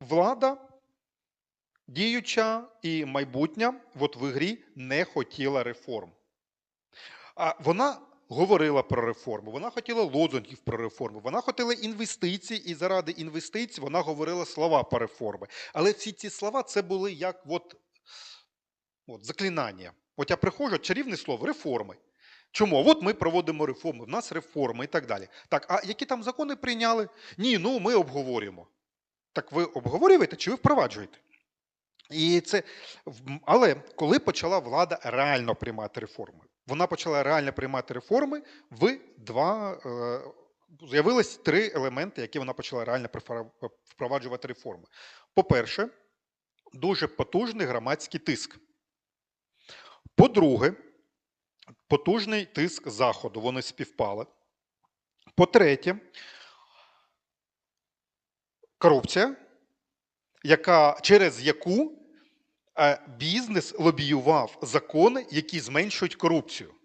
влада діюча і майбутня от в грі не хотіла реформ. А вона говорила про реформу, вона хотіла лозунгів про реформу, вона хотіла інвестицій, і заради інвестицій вона говорила слова про реформи. Але всі ці слова це були як от, от, заклинання. От я приходжу, чарівне слово реформи. Чому? От ми проводимо реформи, в нас реформи і так далі. Так, а які там закони прийняли? Ні, ну ми обговорюємо. Так ви обговорюєте чи ви впроваджуєте? І це, але коли почала влада реально приймати реформи, вона почала реально приймати реформи в два. Е, з'явилось три елементи, які вона почала реально впроваджувати реформи. По-перше, дуже потужний громадський тиск. По-друге, потужний тиск Заходу. Вони співпали. По-третє, корупція, яка, через яку е, бізнес лобіював закони, які зменшують корупцію.